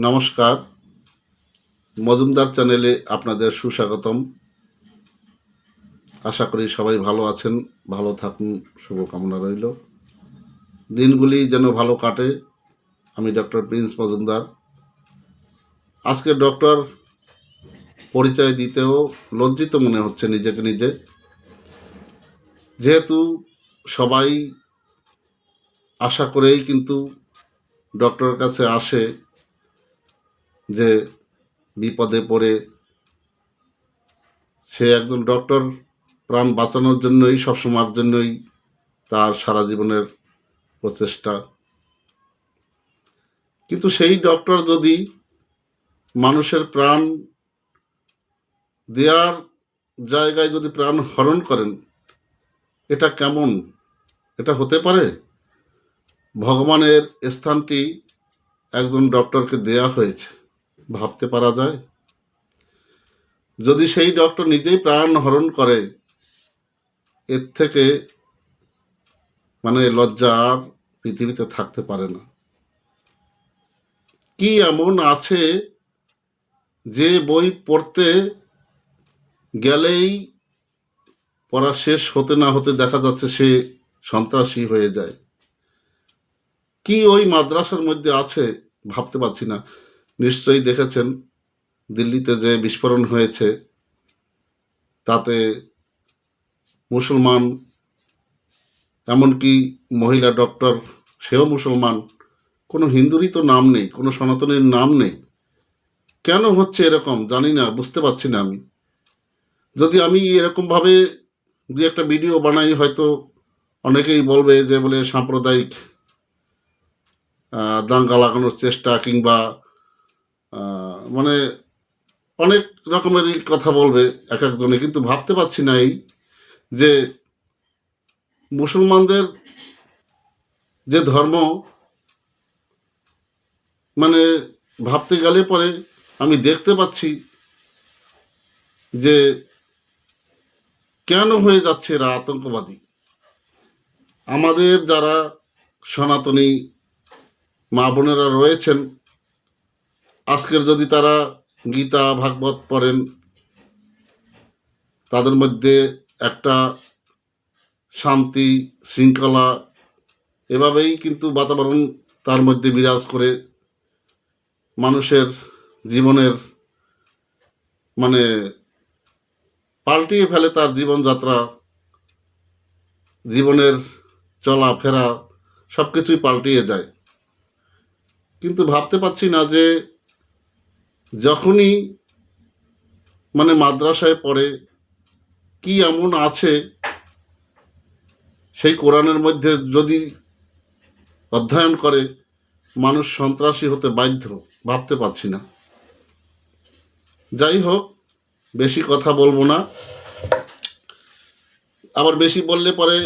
নমস্কার। মজুমদার চ্যানেলে আপনাদের সুস্বাগতম। আশা করি সবাই ভালো আছেন, ভালো থাকুন, শুভকামনা রইল। দিনগুলি যেন ভালো কাটে, আমি ডক্টর প্রিন্স মজুমদার। আজকে ডক্টর পরিচয় দিতেও লজ্জিত মনে হচ্ছে নিজেকে নিজে। যেহেতু সবাই আশা করেই কিন্তু ডক্টরের কাছে আসে যে বিপদে পড়ে সে একজন ডক্টর, প্রাণ বাঁচানোর জন্যই, সবসময়ের জন্যই তার সারা জীবনের প্রচেষ্টা। কিন্তু সেই ডক্টর যদি মানুষের প্রাণ দেওয়ার জায়গায় যদি প্রাণ হরণ করেন, এটা কেমন? এটা হতে পারে? ভগবানের স্থানটি একজন ডক্টরকে দেয়া হয়েছে। ভাবতে পারা যায়। যদি সেই ডক্টর নিজেই প্রাণ হরণ করে, এর থেকে মানে লজ্জা আর পৃথিবীতে থাকতে পারে না। কি এমন আছে যে বই পড়তে গেলেই পড়া শেষ হতে না হতে দেখা যাচ্ছে সে সন্ত্রাসী হয়ে যায়? কি ওই মাদ্রাসার মধ্যে আছে? ভাবতে পারছি না। নিশ্চয়ই দেখেছেন দিল্লিতে যে বিস্ফোরণ হয়েছে, তাতে মুসলমান, এমনকি মহিলা ডক্টর, সেও মুসলমান, কোনো হিন্দুরই তো নাম নেই, কোনো সনাতনের নাম নেই। কেন হচ্ছে এরকম? জানি না, বুঝতে পারছি না আমি। যদি আমি এরকমভাবে দু একটা ভিডিও বানাই, হয়তো অনেকেই বলবে যে বলে সাম্প্রদায়িক দাঙ্গা লাগানোর চেষ্টা কিংবা মানে অনেক রকমেরই কথা বলবে এক একজনে, কিন্তু ভাবতে পারছি না এই যে মুসলমানদের যে ধর্ম মানে ভাবতে গেলে পরে আমি দেখতে পাচ্ছি যে কেন হয়ে যাচ্ছে এরা আতঙ্কবাদী। আমাদের যারা সনাতনী মা বোনেরা রয়েছেন আজকের যদি তারা গীতা, ভাগবত পড়েন, তাদের মধ্যে একটা শান্তি, শৃঙ্খলা এভাবেই কিন্তু বাতাবরণ তার মধ্যে বিরাজ করে মানুষের জীবনের মানে পাল্টিয়ে ফেলে তার জীবনযাত্রা, জীবনের চলাফেরা সব কিছুই পাল্টিয়ে যায়। কিন্তু ভাবতে পারছি না যে যখনই মানে মাদ্রাসায় পড়ে, কি এমন আছে সেই কোরআনের মধ্যে যদি অধ্যয়ন করে, মানুষ সন্ত্রাসী হতে বাধ্য, ভাবতে পারছি না। যাই হোক, বেশি কথা বলব না। আবার বেশি বললে পরে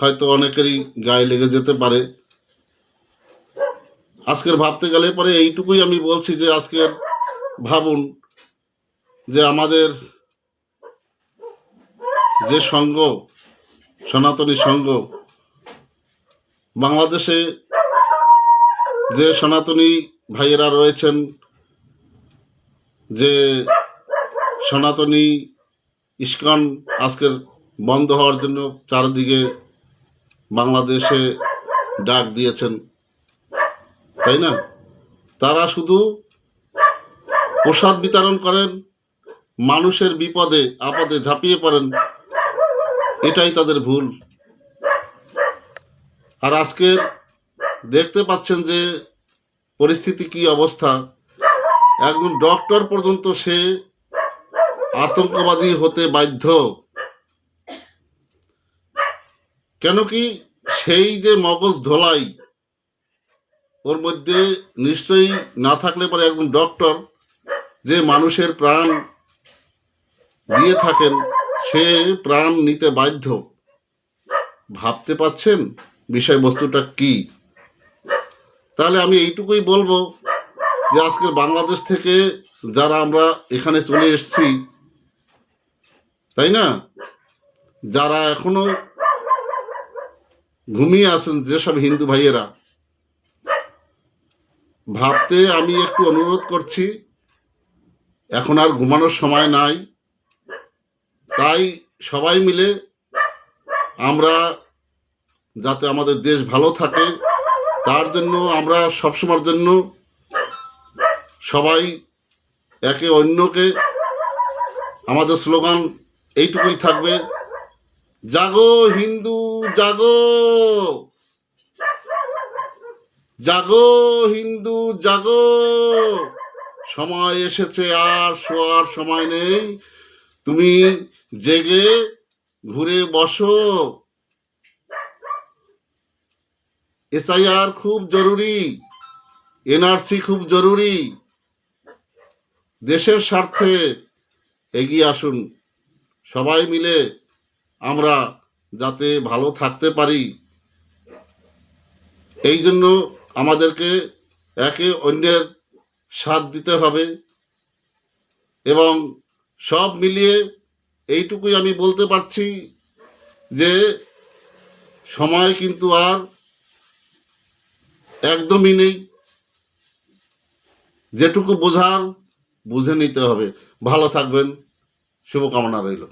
হয়তো অনেকেরই গায়ে লেগে যেতে পারে। আজকের ভাবতে গেলে পরে এইটুকুই আমি বলছি যে আজকের ভাবুন যে আমাদের যে সংঘ সনাতনী সংঘ বাংলাদেশে যে সনাতনী ভাইয়েরা রয়েছেন, যে সনাতনী ইস্কন আজকের বন্ধ হওয়ার জন্য চারিদিকে বাংলাদেশে ডাক দিয়েছেন, তাই না? তারা শুধু প্রসাদ বিতরণ করেন, মানুষের বিপদে, আপদে ঝাঁপিয়ে পড়েন। এটাই তাদের ভুল। আর আজকের দেখতে পাচ্ছেন যে পরিস্থিতি কি অবস্থা। একজন ডক্টর পর্যন্ত সে আতঙ্কবাদী হতে বাধ্য। কেন কি সেই যে মগজ ধোলাই, ওর মধ্যে নিশ্চয়ই না থাকলে পরে একজন ডক্টর যে মানুষের প্রাণ দিয়ে থাকেন, সে প্রাণ নিতে বাধ্য। ভাবতে পাচ্ছেন বিষয়বস্তুটা কি? তাহলে আমি এইটুকুই বলব যে আজকের বাংলাদেশ থেকে যারা আমরা এখানে চলে এসেছি, তাই না? যারা এখনও ঘুমিয়ে আছেন যেসব হিন্দু ভাইয়েরা, ভাবতে আমি একটু অনুরোধ করছি এখন আর ঘুমানোর সময় নাই। তাই সবাই মিলে আমরা যাতে আমাদের দেশ ভালো থাকে, তার জন্য আমরা সবসময়ের জন্য সবাই একে অন্যকে আমাদের স্লোগান এইটুকুই থাকবে, জাগো হিন্দু, জাগো। জাগো হিন্দু, জাগো। সময় এসেছে, আর শোয়ার সময় নেই। তুমি জেগে ঘুরে বসো। এসআইআর খুব জরুরি, এনআরসি খুব জরুরি। দেশের স্বার্থে এগিয়ে আসুন। সবাই মিলে আমরা যাতে ভালো থাকতে পারি। এই জন্য আমাদেরকে একে অন্যের সাথ দিতে হবে। এবং সব মিলিয়ে এইটুকুই আমি বলতে পারছি যে, সময় কিন্তু আর একদমই নেই। যেটুকু বোঝার, বুঝে নিতে হবে। ভালো থাকবেন। শুভকামনা রইল।